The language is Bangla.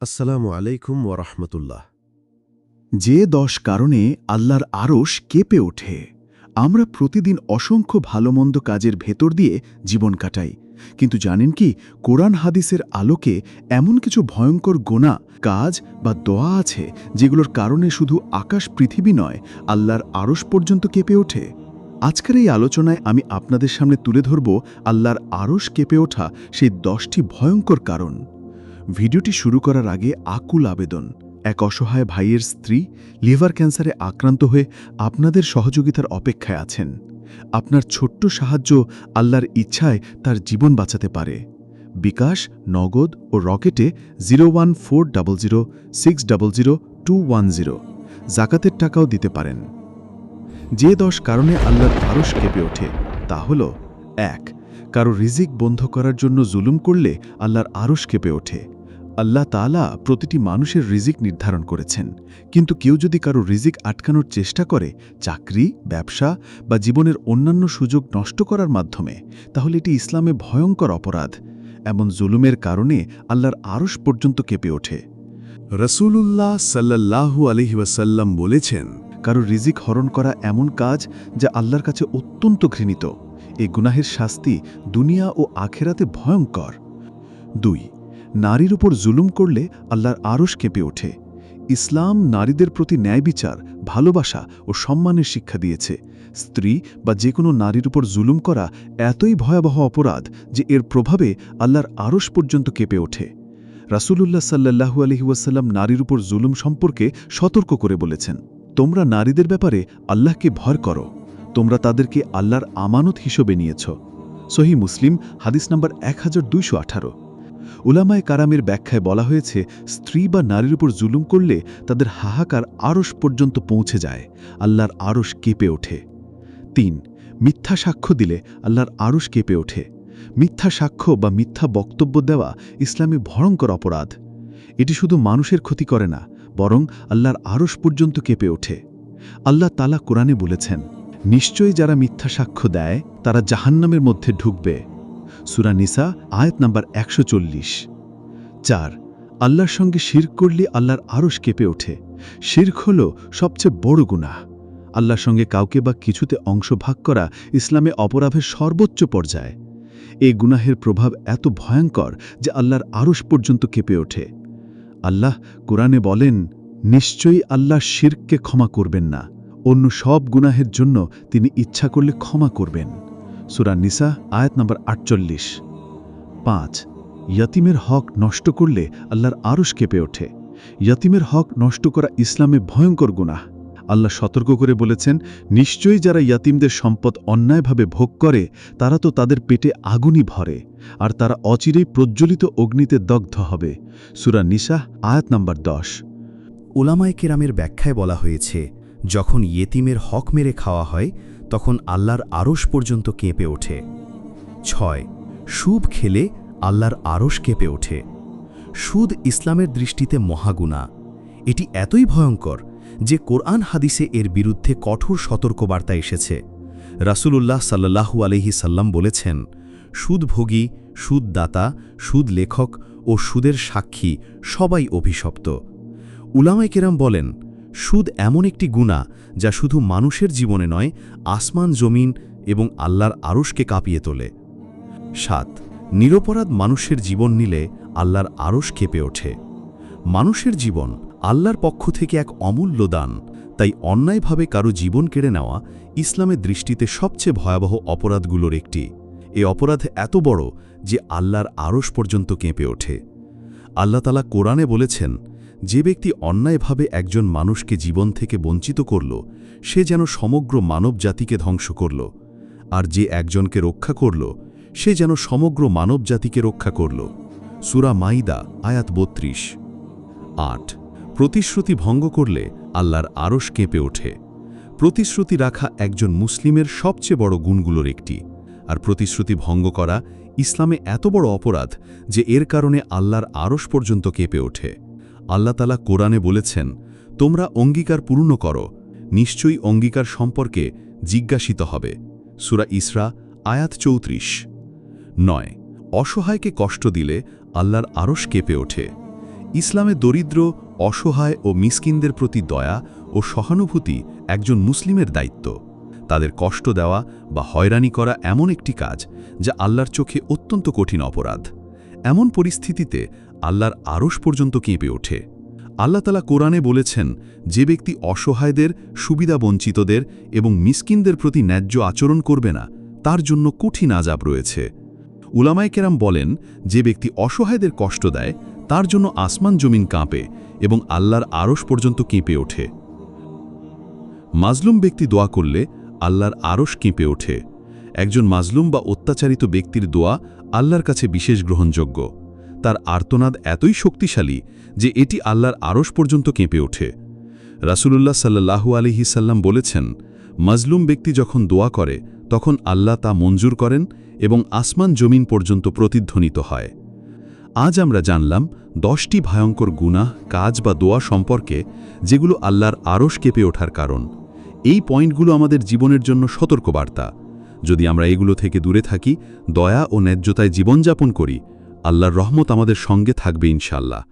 আসসালামু আলাইকুম ওরহমতুল্লাহ যে দশ কারণে আল্লাহর আরশ কেঁপে ওঠে, আমরা প্রতিদিন অসংখ্য ভালোমন্দ কাজের ভেতর দিয়ে জীবন কাটাই। কিন্তু জানেন কি, কোরআন হাদিসের আলোকে এমন কিছু ভয়ঙ্কর গোনা, কাজ বা দোয়া আছে, যেগুলোর কারণে শুধু আকাশ পৃথিবী নয়, আল্লাহর আরশ পর্যন্ত কেঁপে ওঠে? আজকের এই আলোচনায় আমি আপনাদের সামনে তুলে ধরব আল্লাহর আরশ কেঁপে ওঠা সেই দশটি ভয়ঙ্কর কারণ। ভিডিওটি শুরু করার আগে আকুল আবেদন। এক অসহায় ভাইয়ের স্ত্রী লিভার ক্যান্সারে আক্রান্ত হয়ে আপনাদের সহযোগিতার অপেক্ষায় আছেন। আপনার ছোট্ট সাহায্য আল্লাহর ইচ্ছায় তার জীবন বাঁচাতে পারে। বিকাশ, নগদ ও রকেটে zero one four double zero, six double zero, two one zero জাকাতের টাকাও দিতে পারেন। যে দশ কারণে আল্লাহর আরশ কেঁপে ওঠে, তা হল এক, কারও রিজিক বন্ধ করার জন্য জুলুম করলে আল্লাহর আরশ কেঁপে ওঠে। আল্লাহ তাআলা প্রতিটি মানুষের রিজিক নির্ধারণ করেছেন। কিন্তু কেউ যদি কারও রিজিক আটকানোর চেষ্টা করে, চাকরি, ব্যবসা বা জীবনের অন্যান্য সুযোগ নষ্ট করার মাধ্যমে, তাহলে এটি ইসলামে ভয়ঙ্কর অপরাধ। এমন জুলুমের কারণে আল্লাহর আরশ পর্যন্ত কেঁপে ওঠে। রসুলুল্লাহ সাল্লাল্লাহু আলহিবাসাল্লাম বলেছেন, কারও রিজিক হরণ করা এমন কাজ যা আল্লাহর কাছে অত্যন্ত ঘৃণিত। এই গুনাহের শাস্তি দুনিয়া ও আখেরাতে ভয়ঙ্কর। দুই নারীর উপর জুলুম করলে আল্লাহর আরশ কেঁপে ওঠে। ইসলাম নারীদের প্রতি ন্যায় বিচার, ভালোবাসা ও সম্মানের শিক্ষা দিয়েছে। স্ত্রী বা যে কোনো নারীর উপর জুলুম করা এতই ভয়াবহ অপরাধ যে এর প্রভাবে আল্লাহর আরশ পর্যন্ত কেঁপে ওঠে। রাসূলুল্লাহ সাল্লাহু আলহিউসাল্লাম নারীর উপর জুলুম সম্পর্কে সতর্ক করে বলেছেন, তোমরা নারীদের ব্যাপারে আল্লাহকে ভয় করো। তোমরা তাদেরকে আল্লাহর আমানত হিসেবে নিয়েছ। সহি মুসলিম, হাদিস নম্বর এক হাজার দুইশো আঠারো। উলামায় কারামের ব্যাখ্যায় বলা হয়েছে, স্ত্রী বা নারীর উপর জুলুম করলে তাদের হাহাকার আরশ পর্যন্ত পৌঁছে যায়, আল্লাহর আরশ কেঁপে ওঠে। তিন, মিথ্যা সাক্ষ্য দিলে আল্লাহর আরশ কেঁপে ওঠে। মিথ্যা সাক্ষ্য বা মিথ্যা বক্তব্য দেওয়া ইসলামে ভয়ঙ্কর অপরাধ। এটি শুধু মানুষের ক্ষতি করে না, বরং আল্লাহর আরশ পর্যন্ত কেঁপে ওঠে। আল্লাহ তালা কোরআনে বলেছেন, নিশ্চয়ই যারা মিথ্যা সাক্ষ্য দেয়, তারা জাহান্নামের মধ্যে ঢুকবে। সুরা নিসা, আয়াত নাম্বার একশো চল্লিশ। চার, আল্লাহর সঙ্গে শির্ক করলে আল্লাহর আরশ কেঁপে ওঠে। শির্ক হল সবচেয়ে বড় গুনাহ। আল্লাহর সঙ্গে কাউকে বা কিছুতে অংশ ভাগ করা ইসলামে অপরাধের সর্বোচ্চ পর্যায়। এই গুনাহের প্রভাব এত ভয়ঙ্কর যে আল্লাহর আরশ পর্যন্ত কেঁপে ওঠে। আল্লাহ কোরআনে বলেন, নিশ্চয়ই আল্লাহ শিরককে ক্ষমা করবেন না। অন্য সব গুনাহের জন্য তিনি ইচ্ছা করলে ক্ষমা করবেন। সুরা নিসা, আয়াত নম্বর আটচল্লিশ। পাঁচ, ইয়তিমের হক নষ্ট করলে আল্লাহর আরশ কেঁপে ওঠে। ইয়তিমের হক নষ্ট করা ইসলামে ভয়ঙ্কর গুনাহ। আল্লাহ সতর্ক করে বলেছেন, নিশ্চয়ই যারা ইয়াতিমদের সম্পদ অন্যায়ভাবে ভোগ করে, তারা তো তাদের পেটে আগুনই ভরে, আর তারা অচিরেই প্রজ্বলিত অগ্নিতে দগ্ধ হবে। সুরা নিশাহ আয়াত নম্বর দশ। ওলামায় কেরামের ব্যাখ্যায় বলা হয়েছে, যখন ইয়েতিমের হক মেরে খাওয়া হয় তখন আল্লাহর আরশ পর্যন্ত কেঁপে ওঠে। ছয়, সুদ খেলে আল্লাহর আরশ কেঁপে ওঠে। সুদ ইসলামের দৃষ্টিতে মহাগুণা। এটি এতই ভয়ঙ্কর যে কোরআন হাদিসে এর বিরুদ্ধে কঠোর সতর্কবার্তা এসেছে। রাসূলুল্লাহ সাল্লাহু আলহি সাল্লাম বলেছেন, সুদভোগী, সুদদাতা সুদ লেখক ও সুদের সাক্ষী সবাই অভিশপ্ত। উলামাই কেরাম বলেন সুদ এমন একটি গুণা যা শুধু মানুষের জীবনে নয়, আসমান, জমিন এবং আল্লাহর আরশকে কাঁপিয়ে তোলে। সাত, নিরপরাধ মানুষের জীবন নিলে আল্লাহর আরশ কেঁপে ওঠে। মানুষের জীবন আল্লাহর পক্ষ থেকে এক অমূল্য দান, তাই অন্যায়ভাবে কারও জীবন কেড়ে নেওয়া ইসলামের দৃষ্টিতে সবচেয়ে ভয়াবহ অপরাধগুলোর একটি। এ অপরাধ এত বড় যে আল্লাহর আরশ পর্যন্ত কেঁপে ওঠে। আল্লাহ তালা কোরআনে বলেছেন যে ব্যক্তি অন্যায়ভাবে একজন মানুষকে জীবন থেকে বঞ্চিত করল, সে যেন সমগ্র মানব জাতিকে ধ্বংস করল। আর যে একজনকে রক্ষা করল, সে যেন সমগ্র মানব জাতিকে রক্ষা করল। সুরা মাইদা, আয়াত বত্রিশ। আট। প্রতিশ্রুতি ভঙ্গ করলে আল্লাহর আরশ কেঁপে ওঠে। প্রতিশ্রুতি রাখা একজন মুসলিমের সবচেয়ে বড় গুণগুলোর একটি। আর প্রতিশ্রুতি ভঙ্গ করা ইসলামে এত বড় অপরাধ যে এর কারণে আল্লাহর আরশ পর্যন্ত কেঁপে ওঠে। আল্লাহতালা কোরআনে বলেছেন, তোমরা অঙ্গীকার পূর্ণ করো, নিশ্চয়ই অঙ্গীকার সম্পর্কে জিজ্ঞাসিত হবে। সুরা ইসরা, আয়াত চৌত্রিশ। নয়, অসহায়কে কষ্ট দিলে আল্লাহর আরশ কেঁপে ওঠে। ইসলামে দরিদ্র, অসহায় ও মিসকিনদের প্রতি দয়া ও সহানুভূতি একজন মুসলিমের দায়িত্ব। তাদের কষ্ট দেওয়া বা হয়রানি করা এমন একটি কাজ যা আল্লাহর চোখে অত্যন্ত কঠিন অপরাধ। এমন পরিস্থিতিতে আল্লাহর আরশ পর্যন্ত কেঁপে ওঠে। আল্লাহ তালা কোরআনে বলেছেন, যে ব্যক্তি অসহায়দের, সুবিধাবঞ্চিতদের এবং মিসকিনদের প্রতি ন্যায্য আচরণ করবে না, তার জন্য কঠিন আজাব রয়েছে। উলামায় কেরাম বলেন, যে ব্যক্তি অসহায়দের কষ্ট দেয়, তার জন্য আসমান জমিন কাঁপে এবং আল্লাহর আরশ পর্যন্ত কেঁপে ওঠে। মাজলুম ব্যক্তি দোয়া করলে আল্লাহর আরশ কেঁপে ওঠে। একজন মাজলুম বা অত্যাচারিত ব্যক্তির দোয়া আল্লাহর কাছে বিশেষ গ্রহণযোগ্য। তার আর্তনাদ এতই শক্তিশালী যে এটি আল্লাহর আরশ পর্যন্ত কেঁপে ওঠে। রাসূলুল্লাহ সাল্লাহু আলিহি সাল্লাম বলেছেন, মজলুম ব্যক্তি যখন দোয়া করে, তখন আল্লাহ তা মঞ্জুর করেন এবং আসমান জমিন পর্যন্ত প্রতিধ্বনিত হয়। আজ আমরা জানলাম, দশটি ভয়ঙ্কর গুনাহ, কাজ বা দোয়া সম্পর্কে, যেগুলো আল্লাহর আরশ কেঁপে ওঠার কারণ। এই পয়েন্টগুলো আমাদের জীবনের জন্য সতর্কবার্তা। যদি আমরা এগুলো থেকে দূরে থাকি, দয়া ও ন্যায্যতায় জীবনযাপন করি আল্লাহর রহমত আমাদের সঙ্গে থাকবে ইনশাল্লাহ